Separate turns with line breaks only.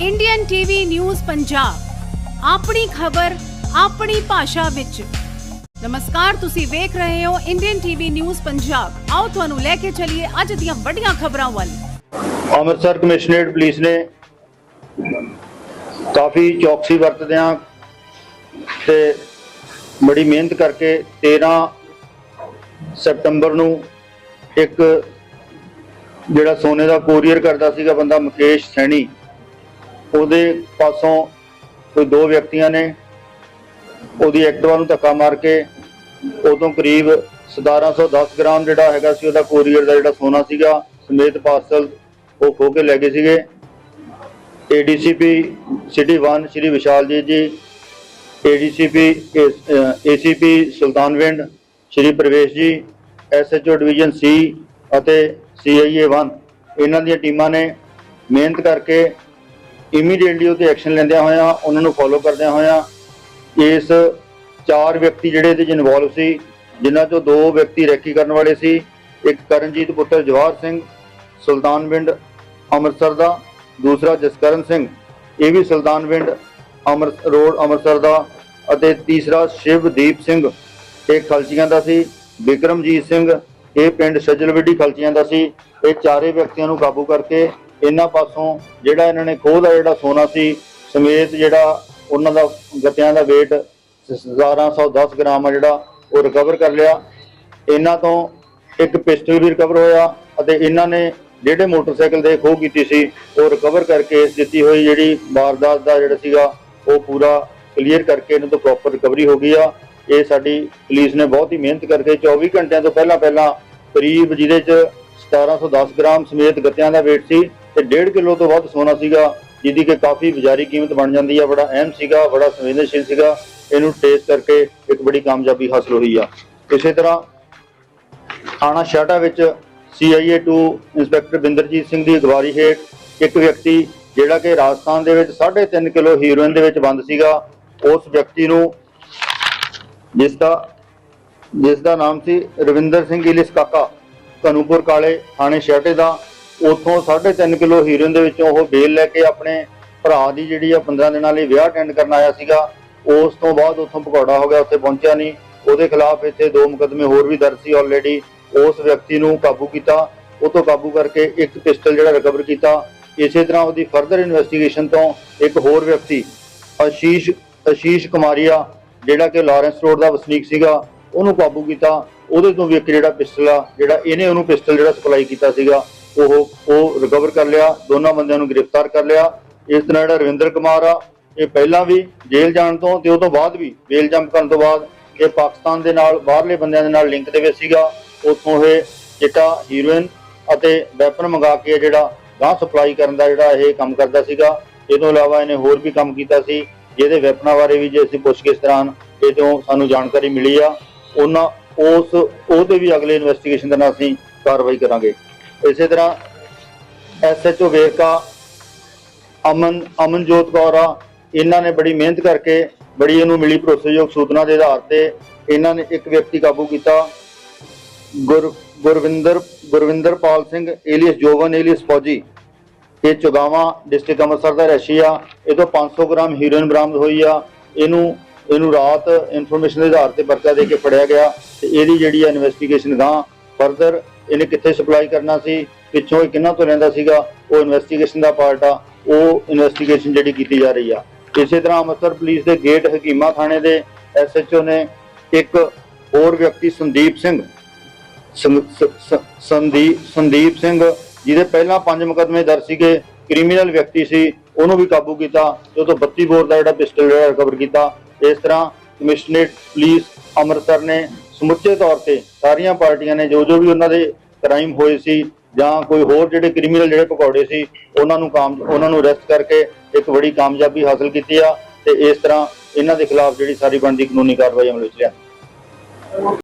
Indian TV news Punjab ਆਪਣੀ ਖਬਰ, ਆਪਣੀ ਭਾਸ਼ਾ ਵਿੱਚ। ਨਮਸਕਾਰ, ਤੁਸੀਂ ਵੇਖ ਰਹੇ ਹੋ ਇੰਡੀਅਨ ਟੀਵੀ ਨਿਊਜ਼ ਪੰਜਾਬ ਆਓ ਤੁਹਾਨੂੰ ਲੈ ਕੇ ਚੱਲੀਏ ਅੱਜ ਦੀਆਂ ਵੱਡੀਆਂ ਖਬਰਾਂ ਵੱਲ।
ਅੰਮ੍ਰਿਤਸਰ ਕਮਿਸ਼ਨਰੇਟ ਪੁਲਿਸ ਨੇ ਕਾਫੀ ਚੌਕਸੀ ਵਰਤਦਿਆਂ ਤੇ ਬੜੀ ਮਿਹਨਤ ਕਰਕੇ 13 ਸਤੰਬਰ ਨੂੰ ਇੱਕ ਜਿਹੜਾ ਸੋਨੇ ਦਾ ਕੋਰੀਅਰ ਕਰਦਾ ਸੀਗਾ, ਬੰਦਾ ਮੁਕੇਸ਼ ਸੈਣੀ ਉਹਦੇ ਪਾਸੋਂ ਕੋਈ ਦੋ ਵਿਅਕਤੀਆਂ ਨੇ ਉਹਦੀ ਐਕਟਿਵਾ ਨੂੰ ਧੱਕਾ ਮਾਰ ਕੇ ਉਦੋਂ ਕਰੀਬ 1710 ਗ੍ਰਾਮ ਜਿਹੜਾ ਹੈਗਾ ਸੀ ਉਹਦਾ ਕੋਰੀਅਰ ਦਾ ਜਿਹੜਾ ਸੋਨਾ ਸੀਗਾ, ਸਮੇਤ ਪਾਰਸਲ ਉਹ ਖੋ ਕੇ ਲੈ ਗਏ ਸੀਗੇ। ਏਡੀਸੀਪੀ ਸਿਟੀ 1 ਸ਼੍ਰੀ ਵਿਸ਼ਾਲਜੀਤ ਜੀ ਏਡੀਸੀਪੀ ਏਸੀਪੀ ਸੁਲਤਾਨਵਿੰਡ ਸ਼੍ਰੀ ਪ੍ਰਵੇਸ਼ ਜੀ ਐਸਐਚਓ ਡਿਵੀਜ਼ਨ ਸੀ ਅਤੇ ਸੀਆਈਏ 1 ਇਹਨਾਂ ਦੀਆਂ ਟੀਮਾਂ ਨੇ ਮਿਹਨਤ ਕਰਕੇ ਇਮੀਡੀਏਟਲੀ ਉਹਤੇ ਐਕਸ਼ਨ ਲੈਂਦਿਆਂ ਹੋਇਆਂ, ਉਹਨਾਂ ਨੂੰ ਫੋਲੋ ਕਰਦਿਆਂ ਹੋਇਆਂ, ਇਸ ਚਾਰ ਵਿਅਕਤੀ ਜਿਹੜੇ ਇਹਦੇ ਚ ਇਨਵੋਲਵ ਸੀ, ਜਿਨ੍ਹਾਂ ਚੋਂ ਦੋ ਵਿਅਕਤੀ ਰੈਕੀ ਕਰਨ ਵਾਲੇ ਸੀ, ਇੱਕ ਕਰਨਜੀਤ ਪੁੱਤਰ ਜਵਾਹਰ ਸਿੰਘ ਸੁਲਤਾਨਵਿੰਡ ਅੰਮ੍ਰਿਤਸਰ ਦਾ, ਦੂਸਰਾ ਜਸਕਰਨ ਸਿੰਘ, ਇਹ ਵੀ ਸੁਲਤਾਨਵਿੰਡ ਅੰਮ੍ਰਿਤ, ਰੋਡ ਅੰਮ੍ਰਿਤਸਰ ਦਾ, ਅਤੇ ਤੀਸਰਾ ਸ਼ਿਵਦੀਪ ਸਿੰਘ, ਇਹ ਖਲਚੀਆਂ ਦਾ ਸੀ, ਵਿਕਰਮਜੀਤ ਸਿੰਘ, ਇਹ ਪਿੰਡ ਸੱਜਲਵਿੱਡੀ ਖਲਚੀਆਂ ਦਾ ਸੀ, ਇਹ ਚਾਰੇ ਵਿਅਕਤੀਆਂ ਨੂੰ ਕਾਬੂ ਕਰਕੇ ਇਹਨਾਂ ਪਾਸੋਂ ਜਿਹੜਾ ਇਹਨਾਂ ਨੇ ਖੋਹ ਦਾ ਜਿਹੜਾ ਸੋਨਾ ਸੀ, ਸਮੇਤ ਜਿਹੜਾ ਉਹਨਾਂ ਦਾ ਗੱਤਿਆਂ ਦਾ weight 1710 ਗ੍ਰਾਮ ਆ ਜਿਹੜਾ, ਉਹ ਰਿਕਵਰ ਕਰ ਲਿਆ। ਇਹਨਾਂ ਤੋਂ ਇੱਕ ਪਿਸਟਲ ਵੀ ਰਿਕਵਰ ਹੋਇਆ ਅਤੇ ਇਹਨਾਂ ਨੇ ਜਿਹੜੇ ਮੋਟਰਸਾਈਕਲ ਦੇ ਖੋਹ ਕੀਤੀ ਸੀ, ਉਹ ਰਿਕਵਰ ਕਰਕੇ ਇਸ ਦਿੱਤੀ ਹੋਈ ਜਿਹੜੀ ਵਾਰਦਾਤ ਦਾ ਜਿਹੜਾ ਸੀਗਾ, ਉਹ ਪੂਰਾ ਕਲੀਅਰ ਕਰਕੇ ਇਹਨਾਂ ਤੋਂ ਪ੍ਰੋਪਰ ਰਿਕਵਰੀ ਹੋ ਗਈ ਆ। ਇਹ ਸਾਡੀ ਪੁਲਿਸ ਨੇ ਬਹੁਤ ਹੀ ਮਿਹਨਤ ਕਰਕੇ 24 ਘੰਟਿਆਂ ਤੋਂ ਪਹਿਲਾਂ ਪਹਿਲਾਂ ਕਰੀਬ ਜਿਹਦੇ ਚ 1710 ਗ੍ਰਾਮ ਸਮੇਤ ਗੱਤਿਆਂ ਦਾ weight ਸੀ ਤੇ 1.5 ਕਿਲੋ ਤੋਂ ਵੱਧ ਸੋਨਾ ਸੀਗਾ, ਜਿਹਦੀ ਕਿ ਕਾਫੀ ਬਾਜ਼ਾਰੀ ਕੀਮਤ ਬਣ ਜਾਂਦੀ ਆ, ਬੜਾ ਅਹਿਮ ਸੀਗਾ, ਬੜਾ ਸੰਵੇਦਨਸ਼ੀਲ ਸੀਗਾ। ਇਹਨੂੰ ਟੇਸ ਕਰਕੇ ਇੱਕ ਬੜੀ ਕਾਮਯਾਬੀ ਹਾਸਲ ਹੋਈ ਆ। ਇਸੇ ਤਰ੍ਹਾਂ ਥਾਣਾ ਸ਼ਾਟਾ ਵਿੱਚ ਸੀਆਈਏ 2 ਇੰਸਪੈਕਟਰ ਬਿੰਦਰਜੀਤ ਸਿੰਘ ਦੀ ਅਗਵਾਈ ਹੇਠ ਇੱਕ ਵਿਅਕਤੀ, ਜਿਹੜਾ ਕਿ ਰਾਜਸਥਾਨ ਦੇ ਵਿੱਚ 3.5 ਕਿਲੋ ਹੀਰੋਇਨ ਦੇ ਵਿੱਚ ਬੰਦ ਸੀਗਾ, ਉਸ ਵਿਅਕਤੀ ਨੂੰ ਜਿਸ ਦਾ ਜਿਸ ਦਾ ਨਾਮ ਸੀ ਰਵਿੰਦਰ ਸਿੰਘ ਇਲਿਸ ਕਾਕਾ ਕਨੂਪੁਰ ਕਾਲੇ ਥਾਣੇ ਸ਼ਾਟੇ ਦਾ ਉਥੋਂ 3.5 ਕਿਲੋ ਹੀਰੋਇਨ ਦੇ ਵਿੱਚੋਂ ਉਹ ਬੇਲ ਲੈ ਕੇ ਆਪਣੇ ਭਰਾ ਦੀ ਜਿਹੜੀ ਆ 15 ਦਿਨਾਂ ਲਈ ਵਿਆਹ ਅਟੈਂਡ ਕਰਨ ਆਇਆ ਸੀਗਾ, ਉਸ ਤੋਂ ਬਾਅਦ ਉਥੋਂ ਭਗੌੜਾ ਹੋ ਗਿਆ, ਉੱਥੇ ਪਹੁੰਚਿਆ ਨਹੀਂ। ਉਹਦੇ ਖਿਲਾਫ ਇੱਥੇ ਦੋ ਮੁਕਦਮੇ ਹੋਰ ਵੀ ਦਰਜ ਸੀ ਆਲਰੇਡੀ ਉਸ ਵਿਅਕਤੀ ਨੂੰ ਕਾਬੂ ਕੀਤਾ। ਉਹ ਤੋਂ ਕਾਬੂ ਕਰਕੇ ਇੱਕ ਪਿਸਟਲ ਜਿਹੜਾ ਰਿਕਵਰ ਕੀਤਾ। ਇਸੇ ਤਰ੍ਹਾਂ ਉਹਦੀ ਫਰਦਰ ਇਨਵੈਸਟੀਗੇਸ਼ਨ ਤੋਂ ਇੱਕ ਹੋਰ ਵਿਅਕਤੀ, ਅਸ਼ੀਸ਼ ਅਸ਼ੀਸ਼ ਕੁਮਾਰੀਆ, ਜਿਹੜਾ ਕਿ ਲਾਰੈਂਸ ਰੋਡ ਦਾ ਵਸਨੀਕ ਸੀਗਾ, ਉਹਨੂੰ ਕਾਬੂ ਕੀਤਾ। ਉਹਦੇ ਤੋਂ ਵੀ ਇੱਕ ਜਿਹੜਾ ਪਿਸਟਲ ਆ, ਜਿਹੜਾ ਇਹਨੇ ਉਹਨੂੰ ਪਿਸਟਲ ਜਿਹੜਾ ਸਪਲਾਈ ਕੀਤਾ ਸੀਗਾ। ਉਹ ਉਹ ਰਿਕਵਰ ਕਰ ਲਿਆ, ਦੋਨਾਂ ਬੰਦਿਆਂ ਨੂੰ ਗ੍ਰਿਫਤਾਰ ਕਰ ਲਿਆ। ਇਸ ਤਰ੍ਹਾਂ ਜਿਹੜਾ ਰਵਿੰਦਰ ਕੁਮਾਰ ਆ, ਇਹ ਪਹਿਲਾਂ ਵੀ ਜੇਲ੍ਹ ਜਾਣ ਤੋਂ ਤੇ ਉਹ ਤੋਂ ਬਾਅਦ ਵੀ ਬੇਲ ਜੰਪ ਕਰਨ ਤੋਂ ਬਾਅਦ ਇਹ ਪਾਕਿਸਤਾਨ ਦੇ ਨਾਲ, ਬਾਹਰਲੇ ਬੰਦਿਆਂ ਦੇ ਨਾਲ ਲਿੰਕ ਦੇ ਵਿੱਚ ਸੀਗਾ। ਉੱਥੋਂ ਇਹ ਚਿੱਟਾ ਹੀਰੋਇਨ ਅਤੇ ਵੈਪਨ ਮੰਗਾ ਕੇ ਜਿਹੜਾ ਗਾਂ ਸਪਲਾਈ ਕਰਨ ਦਾ ਜਿਹੜਾ ਇਹ ਕੰਮ ਕਰਦਾ ਸੀਗਾ। ਇਹ ਤੋਂ ਇਲਾਵਾ ਇਹਨੇ ਹੋਰ ਵੀ ਕੰਮ ਕੀਤਾ ਸੀ, ਜਿਹਦੇ ਵੈਪਨਾਂ ਬਾਰੇ ਵੀ ਜੇ ਅਸੀਂ ਪੁੱਛਗਿੱਛ ਦੌਰਾਨ ਇਹ ਤੋਂ ਸਾਨੂੰ ਜਾਣਕਾਰੀ ਮਿਲੀ ਆ। ਉਹਨਾਂ, ਉਸ, ਉਹਦੇ ਵੀ ਅਗਲੇ ਇਨਵੈਸਟੀਗੇਸ਼ਨ ਦੇ ਨਾਲ ਅਸੀਂ ਕਾਰਵਾਈ ਕਰਾਂਗੇ। ਇਸੇ ਤਰ੍ਹਾਂ ਐਸਐਚਓ ਵੇਰਕਾ, ਅਮਨ, ਅਮਨਜੋਤ ਕੌਰ ਆ ਇਹਨਾਂ ਨੇ ਬੜੀ ਮਿਹਨਤ ਕਰਕੇ ਬੜੀ ਇਹਨੂੰ ਮਿਲੀ ਭਰੋਸੇਯੋਗ ਸੂਚਨਾ ਦੇ ਆਧਾਰ ਤੇ ਇਹਨਾਂ ਨੇ ਇੱਕ ਵਿਅਕਤੀ ਕਾਬੂ ਕੀਤਾ। Gur, Gurvinder, Gurvinderpal Singh alias Jovan alias Fauji. ਇਹ ਚੁਗਾਵਾ ਡਿਸਟ੍ਰਿਕਟ ਅੰਮ੍ਰਿਤਸਰ ਦਾ ਰਹਿਸ਼ੀ ਆ। ਇਹ ਤੋਂ 500 ਗ੍ਰਾਮ ਹੀਰੋਇਨ ਬਰਾਮਦ ਹੋਈ ਆ। ਇਹਨੂੰ ਇਹਨੂੰ ਰਾਤ ਇਨਫੋਰਮੇਸ਼ਨ ਦੇ ਆਧਾਰ ਤੇ ਪਰਚਾ ਦੇ ਕੇ ਫੜਿਆ ਗਿਆ ਤੇ ਇਹਦੀ ਜਿਹੜੀ ਆ ਇਨਵੈਸਟੀਗੇਸ਼ਨ ਗਾਂ ਫਰਦਰ ਇਹਨੇ ਕਿੱਥੇ ਸਪਲਾਈ ਕਰਨਾ ਸੀ, ਪਿੱਛੋਂ ਇਹ ਕਿੰਨਾ ਤੋਂ ਰਹਿੰਦਾ ਸੀਗਾ, ਉਹ ਇਨਵੈਸਟੀਗੇਸ਼ਨ ਦਾ ਪਾਰਟ ਆ, ਉਹ ਇਨਵੈਸਟੀਗੇਸ਼ਨ ਜਿਹੜੀ ਕੀਤੀ ਜਾ ਰਹੀ ਆ। ਇਸੇ ਤਰ੍ਹਾਂ ਅੰਮ੍ਰਿਤਸਰ ਪੁਲਿਸ ਦੇ ਗੇਟ ਹਕੀਮਾ ਥਾਣੇ ਦੇ ਐਸਐਚਓ ਨੇ ਇੱਕ ਹੋਰ ਵਿਅਕਤੀ ਸੰਦੀਪ ਸਿੰਘ ਸੰਦੀਪ ਸੰਦੀਪ ਸਿੰਘ, ਜਿਹਦੇ ਪਹਿਲਾਂ ਪੰਜ ਮੁਕਦਮੇ ਦਰਜ ਸੀਗੇ, ਕ੍ਰਿਮੀਨਲ ਵਿਅਕਤੀ ਸੀ, ਉਹਨੂੰ ਵੀ ਕਾਬੂ ਕੀਤਾ, ਤੇ ਉਹ ਤੋਂ 32 ਬੋਰ ਦਾ ਜਿਹੜਾ ਪਿਸਟਲ ਜਿਹੜਾ ਰਿਕਵਰ ਕੀਤਾ। ਇਸ ਤਰ੍ਹਾਂ ਕਮਿਸ਼ਨਰੇਟ ਪੁਲਿਸ ਅੰਮ੍ਰਿਤਸਰ ਨੇ ਸਮੁੱਚੇ ਤੌਰ ਤੇ ਸਾਰੀਆਂ ਪਾਰਟੀਆਂ ਨੇ ਜੋ ਜੋ ਵੀ ਉਹਨਾਂ ਦੇ ਕ੍ਰਾਈਮ ਹੋਏ ਸੀ ਜਾਂ ਕੋਈ ਹੋਰ ਜਿਹੜੇ ਕ੍ਰਿਮੀਨਲ ਜਿਹੜੇ ਪਕੌੜੇ ਸੀ, ਉਹਨਾਂ ਨੂੰ ਕਾਮ ਉਹਨਾਂ ਨੂੰ ਅਰੈਸਟ ਕਰਕੇ ਇੱਕ ਬੜੀ ਕਾਮਯਾਬੀ ਹਾਸਲ ਕੀਤੀ ਆ ਤੇ ਇਸ ਤਰ੍ਹਾਂ ਇਹਨਾਂ ਦੇ ਖਿਲਾਫ ਜਿਹੜੀ ਸਾਰੀ ਬਣਦੀ ਕਾਨੂੰਨੀ ਕਾਰਵਾਈ ਅਮਲ ਵਿੱਚ ਲਿਆ